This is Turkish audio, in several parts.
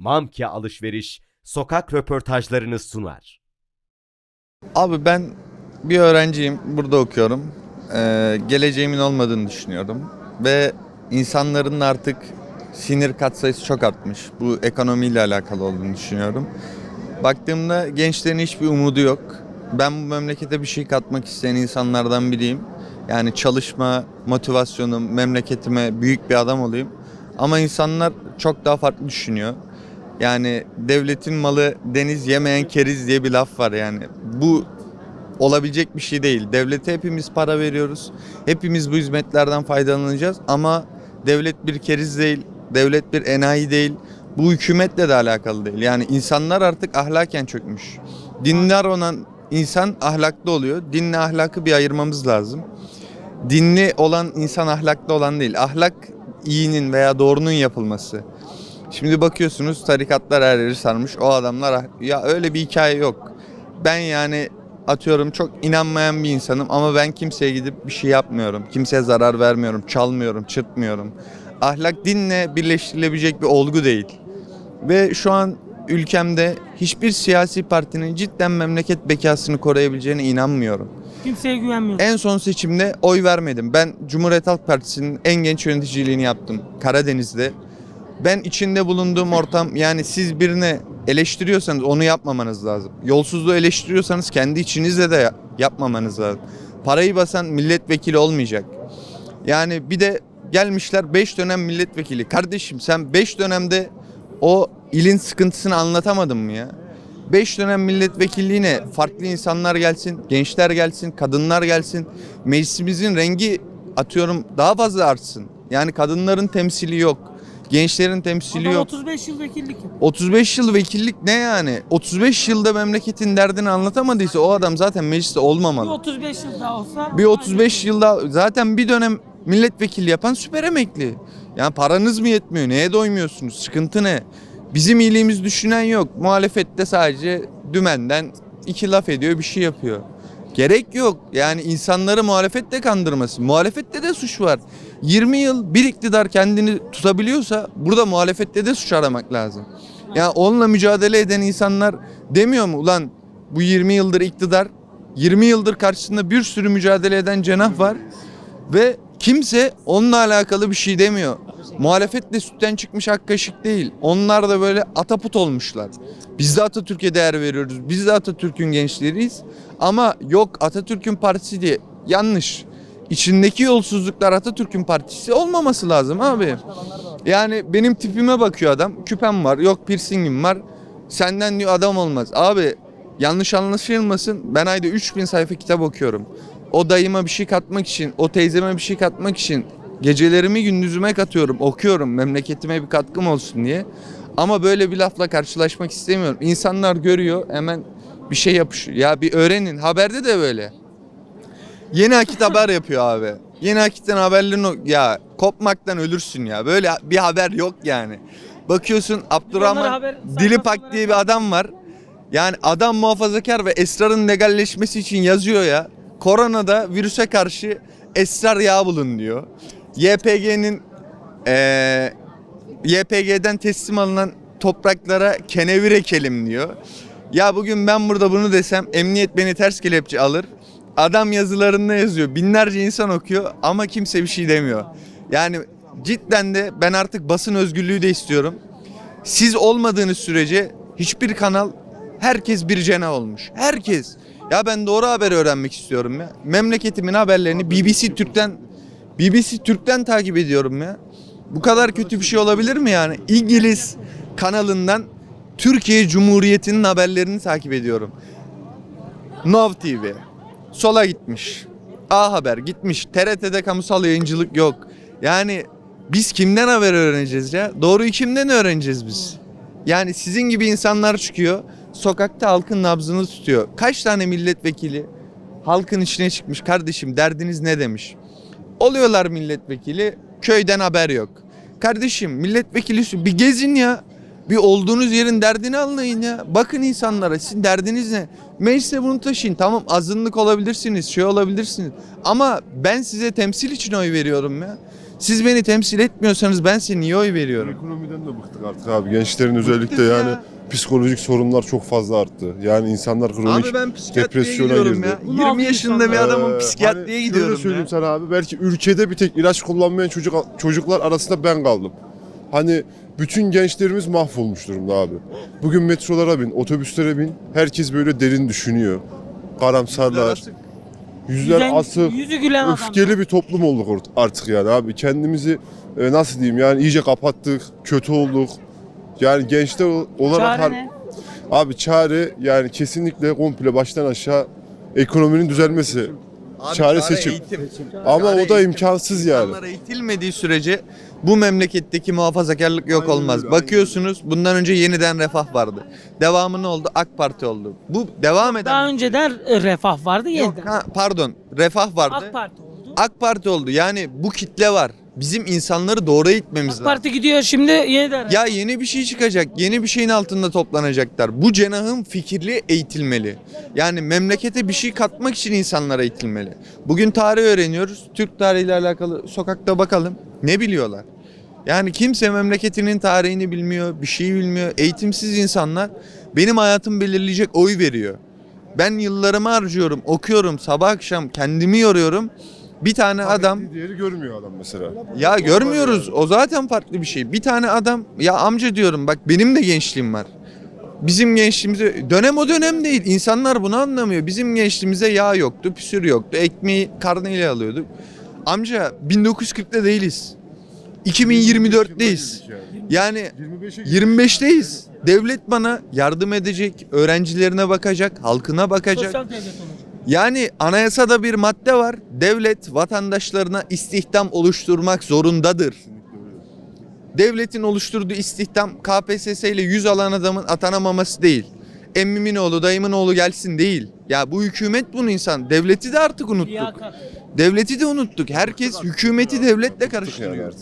Mamke Alışveriş sokak röportajlarını sunar. Abi ben bir öğrenciyim. Burada okuyorum. Ee, geleceğimin olmadığını düşünüyorum. Ve insanların artık sinir katsayısı çok artmış. Bu ekonomiyle alakalı olduğunu düşünüyorum. Baktığımda gençlerin hiçbir umudu yok. Ben bu memlekete bir şey katmak isteyen insanlardan biriyim. Yani çalışma, motivasyonum, memleketime büyük bir adam olayım. Ama insanlar çok daha farklı düşünüyor. Yani devletin malı deniz yemeyen keriz diye bir laf var yani. Bu olabilecek bir şey değil. Devlete hepimiz para veriyoruz. Hepimiz bu hizmetlerden faydalanacağız ama devlet bir keriz değil, devlet bir enayi değil. Bu hükümetle de alakalı değil. Yani insanlar artık ahlaken çökmüş. Dindar olan insan ahlaklı oluyor. Dinle ahlakı bir ayırmamız lazım. Dinli olan insan ahlaklı olan değil. Ahlak iyinin veya doğrunun yapılması. Şimdi bakıyorsunuz tarikatlar her yeri sarmış. O adamlar ah, ya öyle bir hikaye yok. Ben yani atıyorum çok inanmayan bir insanım ama ben kimseye gidip bir şey yapmıyorum. Kimseye zarar vermiyorum, çalmıyorum, çırpmıyorum. Ahlak dinle birleştirilebilecek bir olgu değil. Ve şu an ülkemde hiçbir siyasi partinin cidden memleket bekasını koruyabileceğine inanmıyorum. Kimseye güvenmiyorum. En son seçimde oy vermedim. Ben Cumhuriyet Halk Partisi'nin en genç yöneticiliğini yaptım Karadeniz'de. Ben içinde bulunduğum ortam yani siz birine eleştiriyorsanız onu yapmamanız lazım. Yolsuzluğu eleştiriyorsanız kendi içinizde de ya- yapmamanız lazım. Parayı basan milletvekili olmayacak. Yani bir de gelmişler 5 dönem milletvekili. Kardeşim sen 5 dönemde o ilin sıkıntısını anlatamadın mı ya? 5 dönem milletvekilliğine farklı insanlar gelsin, gençler gelsin, kadınlar gelsin. Meclisimizin rengi atıyorum daha fazla artsın. Yani kadınların temsili yok. Gençlerin temsili Adam yok. 35 yıl vekillik yapıyor. 35 yıl vekillik ne yani? 35 yılda memleketin derdini anlatamadıysa o adam zaten mecliste Bir olmamalı. 35 yıl daha olsa. Bir 35 yılda zaten bir dönem milletvekili yapan süper emekli. Yani paranız mı yetmiyor? Neye doymuyorsunuz? Sıkıntı ne? Bizim iyiliğimiz düşünen yok. Muhalefette sadece dümenden iki laf ediyor bir şey yapıyor. Gerek yok. Yani insanları muhalefette kandırması. Muhalefette de suç var. 20 yıl bir iktidar kendini tutabiliyorsa burada muhalefette de suç aramak lazım. Yani onunla mücadele eden insanlar demiyor mu ulan bu 20 yıldır iktidar 20 yıldır karşısında bir sürü mücadele eden cenah var ve kimse onunla alakalı bir şey demiyor. Muhalefet de sütten çıkmış ak kaşık değil. Onlar da böyle ataput olmuşlar. Biz de Atatürk'e değer veriyoruz. Biz de Atatürk'ün gençleriyiz. Ama yok Atatürk'ün partisi diye yanlış. İçindeki yolsuzluklar Atatürk'ün partisi olmaması lazım abi. Yani benim tipime bakıyor adam. Küpem var, yok piercingim var. Senden diyor adam olmaz. Abi yanlış anlaşılmasın. Ben ayda 3000 sayfa kitap okuyorum. O dayıma bir şey katmak için, o teyzeme bir şey katmak için gecelerimi gündüzüme katıyorum, okuyorum memleketime bir katkım olsun diye. Ama böyle bir lafla karşılaşmak istemiyorum. İnsanlar görüyor hemen bir şey yapışıyor. Ya bir öğrenin. Haberde de böyle. Yeni Akit haber yapıyor abi. Yeni Akit'ten haberlerin o- ya kopmaktan ölürsün ya. Böyle bir haber yok yani. Bakıyorsun Abdurrahman haber Dilipak diye bir adam var. Yani adam muhafazakar ve esrarın legalleşmesi için yazıyor ya. Koronada virüse karşı esrar yağı bulun diyor. YPG'nin eee YPG'den teslim alınan topraklara kenevir ekelim diyor. Ya bugün ben burada bunu desem emniyet beni ters kelepçe alır. Adam yazılarında yazıyor. Binlerce insan okuyor ama kimse bir şey demiyor. Yani cidden de ben artık basın özgürlüğü de istiyorum. Siz olmadığınız sürece hiçbir kanal herkes bir cena olmuş. Herkes. Ya ben doğru haber öğrenmek istiyorum ya. Memleketimin haberlerini BBC Türk'ten BBC Türk'ten takip ediyorum ya. Bu kadar kötü bir şey olabilir mi yani? İngiliz kanalından Türkiye Cumhuriyeti'nin haberlerini takip ediyorum. Nov TV. Sola gitmiş. A Haber gitmiş. TRT'de kamusal yayıncılık yok. Yani biz kimden haber öğreneceğiz ya? Doğruyu kimden öğreneceğiz biz? Yani sizin gibi insanlar çıkıyor. Sokakta halkın nabzını tutuyor. Kaç tane milletvekili halkın içine çıkmış kardeşim derdiniz ne demiş? Oluyorlar milletvekili köyden haber yok. Kardeşim milletvekili bir gezin ya. Bir olduğunuz yerin derdini anlayın ya. Bakın insanlara sizin derdiniz ne? Meclise bunu taşıyın. Tamam azınlık olabilirsiniz, şey olabilirsiniz. Ama ben size temsil için oy veriyorum ya. Siz beni temsil etmiyorsanız ben size niye oy veriyorum? Ekonomiden de bıktık artık abi. Gençlerin özellikle ya. yani psikolojik sorunlar çok fazla arttı. Yani insanlar kronik Abi ben depresyona girdi. ya. Bunu 20 yaşında bir Ee, adamın hani psikiyatriye şöyle gidiyorum söyleyeyim ya. sana abi. Belki ülkede bir tek ilaç kullanmayan çocuk çocuklar arasında ben kaldım. Hani bütün gençlerimiz mahvolmuş durumda abi. Bugün metrolara bin, otobüslere bin. Herkes böyle derin düşünüyor. Karamsarlar. Yüzler Yüzen- asık. Yüzü gülen adam. öfkeli bir toplum olduk ort- artık yani abi. Kendimizi e, nasıl diyeyim yani iyice kapattık, kötü olduk. Yani gençler o- olarak Çare har- ne? abi çare yani kesinlikle komple baştan aşağı ekonominin düzelmesi. Abi Çare seçim. eğitim. Ama Çare o da eğitim. imkansız yani. İnsanlar eğitilmediği sürece bu memleketteki muhafazakarlık yok Aynen olmaz. öyle, aynen Bakıyorsunuz bundan önce yeniden refah vardı. Devamı ne oldu? AK Parti oldu. Bu devam eden... Daha önceden e, refah vardı Yok, yeniden. ha, pardon refah vardı. AK Parti oldu. AK Parti oldu. Yani bu kitle var. Bizim insanları doğru eğitmemiz lazım. Parti gidiyor şimdi yeniden. Ya yeni bir şey çıkacak. Yeni bir şeyin altında toplanacaklar. Bu cenahın fikirli eğitilmeli. Yani memlekete bir şey katmak için insanlara eğitilmeli. Bugün tarih öğreniyoruz. Türk tarihiyle alakalı sokakta bakalım. Ne biliyorlar? Yani kimse memleketinin tarihini bilmiyor, bir şey bilmiyor. Eğitimsiz insanlar benim hayatım belirleyecek oy veriyor. Ben yıllarımı harcıyorum, okuyorum, sabah akşam kendimi yoruyorum. Bir tane adam Diğeri görmüyor adam mesela. ya görmüyoruz. O zaten farklı bir şey. Bir tane adam ya amca diyorum bak benim de gençliğim var. Bizim gençliğimize dönem o dönem değil. İnsanlar bunu anlamıyor. Bizim gençliğimize yağ yoktu, püsür yoktu. Ekmeği karneyle alıyorduk. Amca 1940'ta değiliz. 2024'teyiz. Yani 25'e 25'teyiz. Devlet bana yardım edecek, öğrencilerine bakacak, halkına bakacak. Sosyal devlet olacak. Yani anayasada bir madde var. Devlet vatandaşlarına istihdam oluşturmak zorundadır. Devletin oluşturduğu istihdam KPSS ile 100 alan adamın atanamaması değil. Emmimin oğlu, dayımın oğlu gelsin değil. Ya bu hükümet bunu insan. Devleti de artık unuttuk. Devleti de unuttuk. Herkes hükümeti devletle karıştırıyor.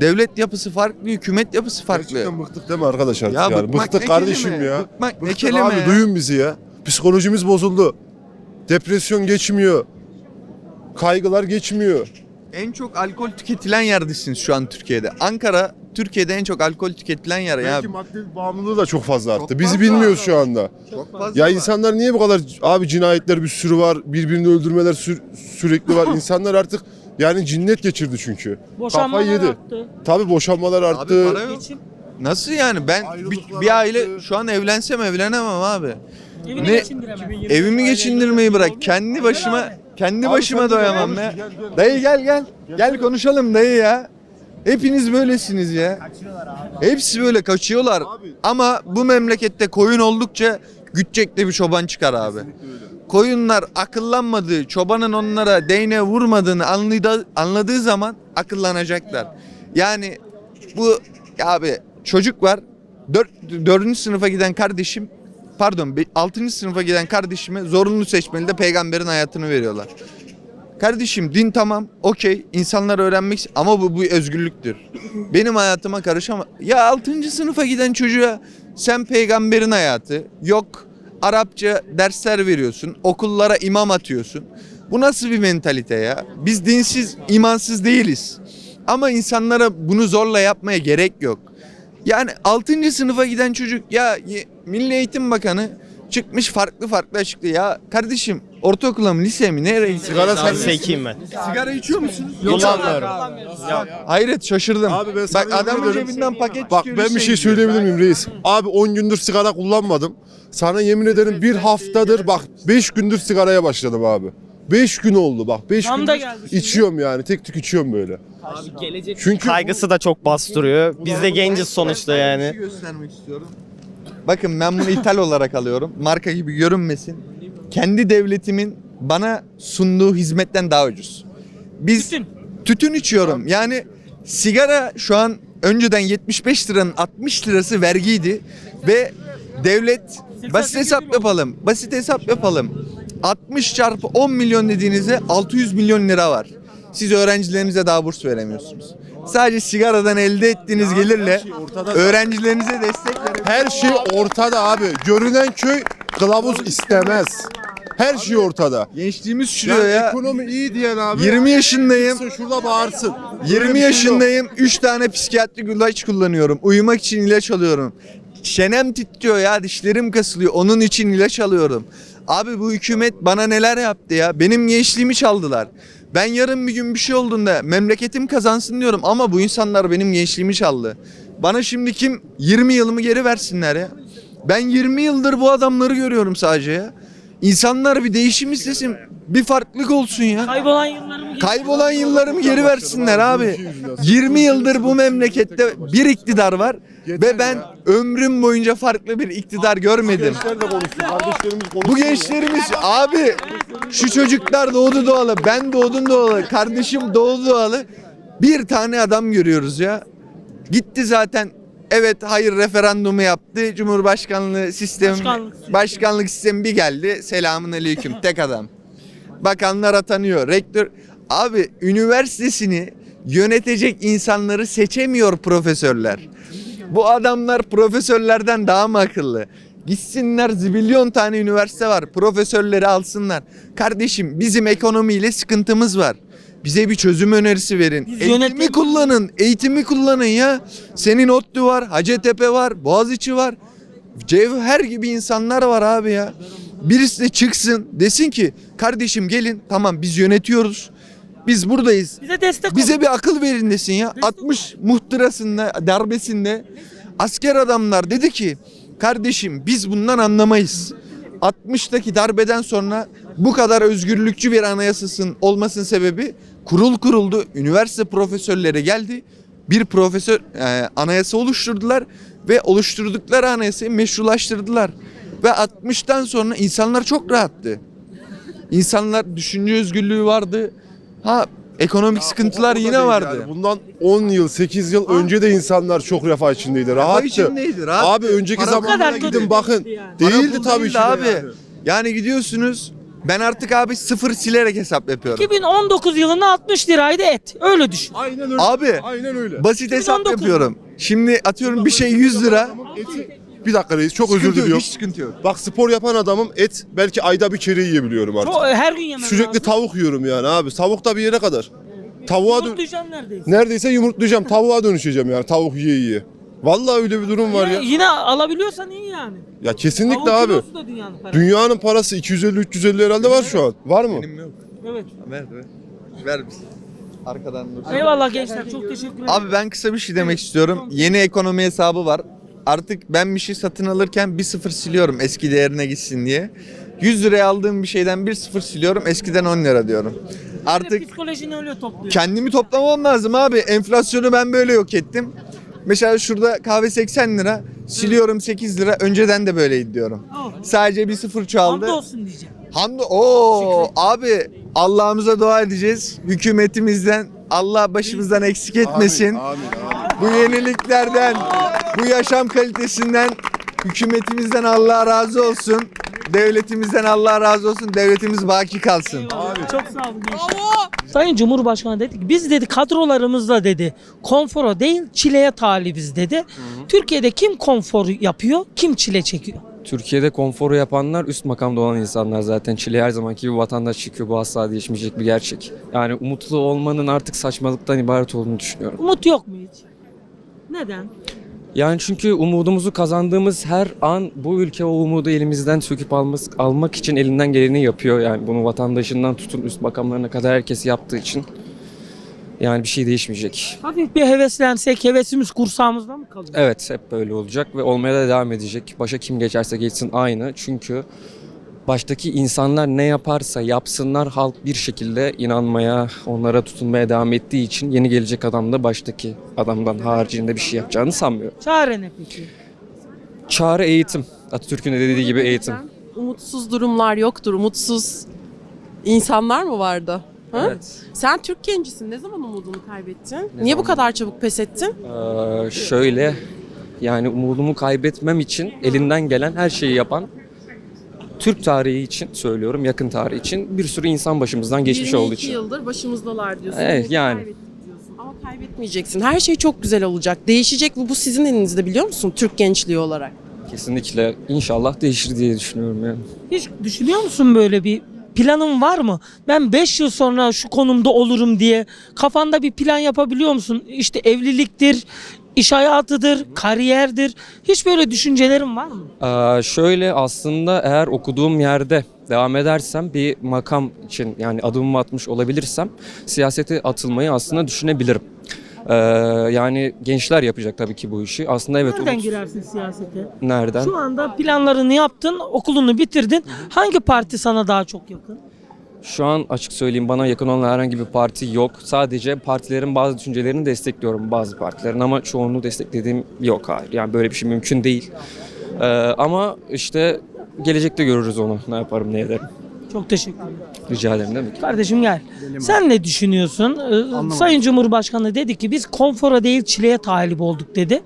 Devlet yapısı farklı, hükümet yapısı farklı. Gerçekten bıktık değil mi arkadaş artık Ya yani? Bıktık ne kardeşim kelime? ya. Bıkmak ne Bıktık kelime abi ya? duyun bizi ya. Psikolojimiz bozuldu. Depresyon geçmiyor. Kaygılar geçmiyor. En çok alkol tüketilen yerdesiniz şu an Türkiye'de. Ankara Türkiye'de en çok alkol tüketilen yer ya. Belki madde bağımlılığı da çok fazla arttı. Çok Bizi fazla. bilmiyoruz şu anda. Çok fazla Ya var. insanlar niye bu kadar abi cinayetler bir sürü var, birbirini öldürmeler sü- sürekli var. İnsanlar artık yani cinnet geçirdi çünkü. Boşanmalar Kafayı yedi. arttı. Tabii boşanmalar arttı. Abi para yok. Nasıl yani ben bir, bir aile arttı. şu an evlensem evlenemem abi. Evini Ne- geçindiremez. Evimi geçindirmeyi bırak. Kendi başıma kendi başıma doyamam ya. gel, gel. Dayı gel gel. Gel konuşalım dayı ya. Hepiniz böylesiniz ya. Hepsi böyle kaçıyorlar. Ama bu memlekette koyun oldukça gütçekte bir çoban çıkar abi. Koyunlar akıllanmadığı, çobanın onlara değne vurmadığını anladığı, anladığı zaman akıllanacaklar. Yani bu ya abi çocuk var. 4. 4. sınıfa giden kardeşim pardon 6. sınıfa giden kardeşime zorunlu seçmeli de peygamberin hayatını veriyorlar. Kardeşim din tamam okey insanlar öğrenmek ama bu, bu özgürlüktür. Benim hayatıma karışama. Ya 6. sınıfa giden çocuğa sen peygamberin hayatı yok Arapça dersler veriyorsun okullara imam atıyorsun. Bu nasıl bir mentalite ya? Biz dinsiz imansız değiliz. Ama insanlara bunu zorla yapmaya gerek yok. Yani 6. sınıfa giden çocuk ya Milli Eğitim Bakanı çıkmış farklı farklı açıklıyor. Ya kardeşim ortaokula mı lise mi nereye? Sigara. Sekiyim ben. Sigara içiyor musunuz? Kullanmıyorum. Hayret şaşırdım. Abi ben sana Bak yemin adamın ederim- cebinden paket Bak çıkıyor, ben bir lise şey gidiyor. söyleyebilir miyim reis? Abi 10 gündür sigara kullanmadım. Sana yemin ederim bir haftadır bak 5 gündür sigaraya başladım abi. 5 gün oldu bak 5 Tam gündür da geldi şimdi. içiyorum yani tek tük içiyorum böyle. Abi gelecek Çünkü kaygısı da çok bastırıyor. Biz de genciz sonuçta Bir şey yani. göstermek istiyorum. Bakın ben bunu ithal olarak alıyorum. Marka gibi görünmesin. Kendi devletimin bana sunduğu hizmetten daha ucuz. Biz Tütün. tütün içiyorum. Yani sigara şu an önceden 75 liranın 60 lirası vergiydi ve devlet basit hesap yapalım. Basit hesap yapalım. 60 çarpı 10 milyon dediğinizde 600 milyon lira var. Siz öğrencilerinize daha burs veremiyorsunuz. Sadece sigaradan elde ettiğiniz gelirle öğrencilerinize destek verin. her şey ortada abi. Görünen köy kılavuz istemez. Her şey ortada. Gençliğimiz sürüyor Yani ya. ekonomi iyi diyen abi. 20 yaşındayım. Kimse şurada bağırsın. Böyle 20 bir şey yaşındayım. 3 tane psikiyatrik ilaç kullanıyorum. Uyumak için ilaç alıyorum. Çenem titriyor ya. Dişlerim kasılıyor. Onun için ilaç alıyorum. Abi bu hükümet bana neler yaptı ya. Benim gençliğimi çaldılar. Ben yarın bir gün bir şey olduğunda memleketim kazansın diyorum ama bu insanlar benim gençliğimi çaldı. Bana şimdi kim 20 yılımı geri versinler ya. Ben 20 yıldır bu adamları görüyorum sadece ya. İnsanlar bir değişim istesin. Bir farklılık olsun ya. Kaybolan yıllarımı geri- Kaybolan yıllarımı geri versinler abi. 20 yıldır bu memlekette bir iktidar var ve ben ömrüm boyunca farklı bir iktidar görmedim. Gençlerle konuşsun. Kardeşlerimiz konuşsun. Bu gençlerimiz abi şu çocuklar doğdu doğalı ben doğdum doğalı kardeşim doğdu doğalı bir tane adam görüyoruz ya. Gitti zaten evet hayır referandumu yaptı Cumhurbaşkanlığı sistemi Başkanlık sistemi. başkanlık sistemi bir geldi selamun aleyküm tek adam. Bakanlar atanıyor rektör abi üniversitesini yönetecek insanları seçemiyor profesörler. Bu adamlar profesörlerden daha mı akıllı? Gitsinler zibilyon tane üniversite var. Profesörleri alsınlar. Kardeşim bizim ekonomiyle sıkıntımız var. Bize bir çözüm önerisi verin. Biz Eğitimi yönetim- kullanın. Eğitimi kullanın ya. Senin ODTÜ var, Hacettepe var, Boğaziçi var. Cevher gibi insanlar var abi ya. Birisi de çıksın desin ki kardeşim gelin tamam biz yönetiyoruz. Biz buradayız. Bize destek Bize ol. bir akıl verin desin ya. 60 muhtırasında, darbesinde asker adamlar dedi ki kardeşim biz bundan anlamayız. 60'taki darbeden sonra bu kadar özgürlükçü bir anayasasının olmasının sebebi kurul kuruldu. Üniversite profesörleri geldi. Bir profesör e, anayasa oluşturdular ve oluşturdukları anayasayı meşrulaştırdılar. Ve 60'tan sonra insanlar çok rahattı. İnsanlar düşünce özgürlüğü vardı. Ha ekonomik sıkıntılar yine vardı. yani. Bundan 10 yıl, 8 yıl önce de insanlar çok refah içindeydi. Rahattı. içindeydi, rahat. Abi önceki Para- zamanlara kadar gidin kötü bakın. değildi yani. Değildi pul tabii ki abi. yani. Yani gidiyorsunuz ben artık abi sıfır silerek hesap yapıyorum. 2019 yılında 60 liraydı et. Öyle düşün. Aynen öyle. Abi Aynen öyle. basit hesap 2019. yapıyorum. Şimdi atıyorum bir şey 100 lira. Eti, bir dakika reis çok Sıkıntı özür yok, diliyorum. Hiç sıkıntı yok. Bak spor yapan adamım et belki ayda bir kere yiyebiliyorum artık. Çok, her gün yemem Sürekli lazım. tavuk yiyorum yani abi. Tavuk da bir yere kadar. Tavuğa dön neredeyse. neredeyse yumurtlayacağım. Tavuğa dönüşeceğim yani tavuk yiye yiye. Vallahi öyle bir durum var Yine, ya. yine alabiliyorsan iyi yani. Ya kesinlikle Tavuk abi. kilosu da dünyanın parası. Dünyanın parası 250-350 herhalde var şu an. Var mı? Benim yok. Evet. Ver ver. Ver bize. Arkadan dur. Eyvallah gençler çok teşekkür ederim. Abi ben kısa bir şey demek istiyorum. Yeni ekonomi hesabı var. Artık ben bir şey satın alırken bir sıfır siliyorum eski değerine gitsin diye. 100 liraya aldığım bir şeyden bir sıfır siliyorum eskiden 10 lira diyorum. Artık Psikolojini öyle topluyor. kendimi toplamam lazım abi. Enflasyonu ben böyle yok ettim. Mesela şurada kahve 80 lira, siliyorum 8 lira. Önceden de böyleydi diyorum. Oh. Sadece bir sıfır çoğaldı. Hamdolsun diyeceğim. Hamd o abi Allah'ımıza dua edeceğiz. Hükümetimizden Allah başımızdan eksik etmesin. Amin, amin, amin. Bu yeniliklerden, bu yaşam kalitesinden hükümetimizden Allah razı olsun. Devletimizden Allah razı olsun. Devletimiz baki kalsın. Çok sağ olun. Sayın Cumhurbaşkanı dedi ki biz dedi kadrolarımızla dedi konfora değil çileye talibiz dedi. Türkiye'de kim konfor yapıyor kim çile çekiyor? Türkiye'de konforu yapanlar üst makamda olan insanlar zaten. Çile her zamanki gibi vatandaş çıkıyor. Bu asla değişmeyecek bir gerçek. Yani umutlu olmanın artık saçmalıktan ibaret olduğunu düşünüyorum. Umut yok mu hiç? Neden? Yani çünkü umudumuzu kazandığımız her an bu ülke o umudu elimizden söküp alması, almak için elinden geleni yapıyor. Yani bunu vatandaşından tutun üst makamlarına kadar herkes yaptığı için. Yani bir şey değişmeyecek. Hafif bir heveslensek hevesimiz kursağımızda mı kalıyor? Evet hep böyle olacak ve olmaya da devam edecek. Başa kim geçerse geçsin aynı. Çünkü baştaki insanlar ne yaparsa yapsınlar halk bir şekilde inanmaya, onlara tutunmaya devam ettiği için yeni gelecek adam da baştaki adamdan haricinde bir şey yapacağını sanmıyorum. Çare ne peki? Çare eğitim. Atatürk'ün de dediği gibi eğitim. Umutsuz durumlar yoktur. Umutsuz insanlar mı vardı? Ha? Evet. Sen Türk gencisin. Ne zaman umudunu kaybettin? Niye bu kadar çabuk pes ettin? Ee, şöyle yani umudumu kaybetmem için elinden gelen her şeyi yapan Türk tarihi için söylüyorum yakın tarih için bir sürü insan başımızdan geçmiş 22 olduğu için. yıldır başımızdalar diyorsun. Evet, yani. diyorsun. Ama kaybetmeyeceksin. Her şey çok güzel olacak. Değişecek ve bu sizin elinizde biliyor musun? Türk gençliği olarak. Kesinlikle inşallah değişir diye düşünüyorum yani. Hiç düşünüyor musun böyle bir planın var mı? Ben 5 yıl sonra şu konumda olurum diye kafanda bir plan yapabiliyor musun? İşte evliliktir, iş hayatıdır, kariyerdir. Hiç böyle düşüncelerin var mı? Ee, şöyle aslında eğer okuduğum yerde devam edersem bir makam için yani adımımı atmış olabilirsem siyasete atılmayı aslında düşünebilirim. Ee, yani gençler yapacak tabii ki bu işi. Aslında evet Nereden umut- girersin siyasete? Nereden? Şu anda planlarını yaptın, okulunu bitirdin. Hangi parti sana daha çok yakın? Şu an açık söyleyeyim bana yakın olan herhangi bir parti yok. Sadece partilerin bazı düşüncelerini destekliyorum bazı partilerin ama çoğunluğu desteklediğim yok hayır. Yani böyle bir şey mümkün değil. Ee, ama işte gelecekte görürüz onu. Ne yaparım ne ederim. Çok teşekkür ederim. Rica ederim demek. Kardeşim gel. Sen ne düşünüyorsun? Ee, Sayın Cumhurbaşkanı dedi ki biz konfora değil çileye talip olduk dedi.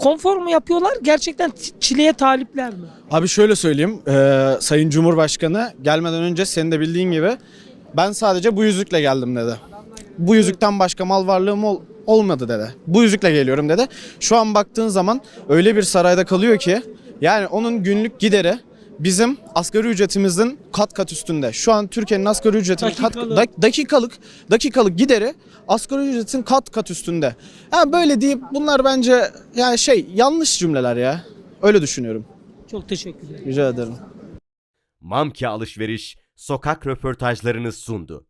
Konfor mu yapıyorlar? Gerçekten çileye talipler mi? Abi şöyle söyleyeyim. eee, Sayın Cumhurbaşkanı gelmeden önce senin de bildiğin gibi ben sadece bu yüzükle geldim dedi. Bu yüzükten başka mal varlığım ol- olmadı dedi. Bu yüzükle geliyorum dedi. Şu an baktığın zaman öyle bir sarayda kalıyor ki yani onun günlük gideri bizim asgari ücretimizin kat kat üstünde. Şu an Türkiye'nin asgari ücretinin kat, Dakikalık. dak- dakikalık dakikalık gideri asgari ücretin kat kat üstünde. Ha böyle deyip bunlar bence yani şey yanlış cümleler ya. Öyle düşünüyorum. Çok teşekkür ederim. Rica ederim. Mamke Alışveriş sokak röportajlarını sundu.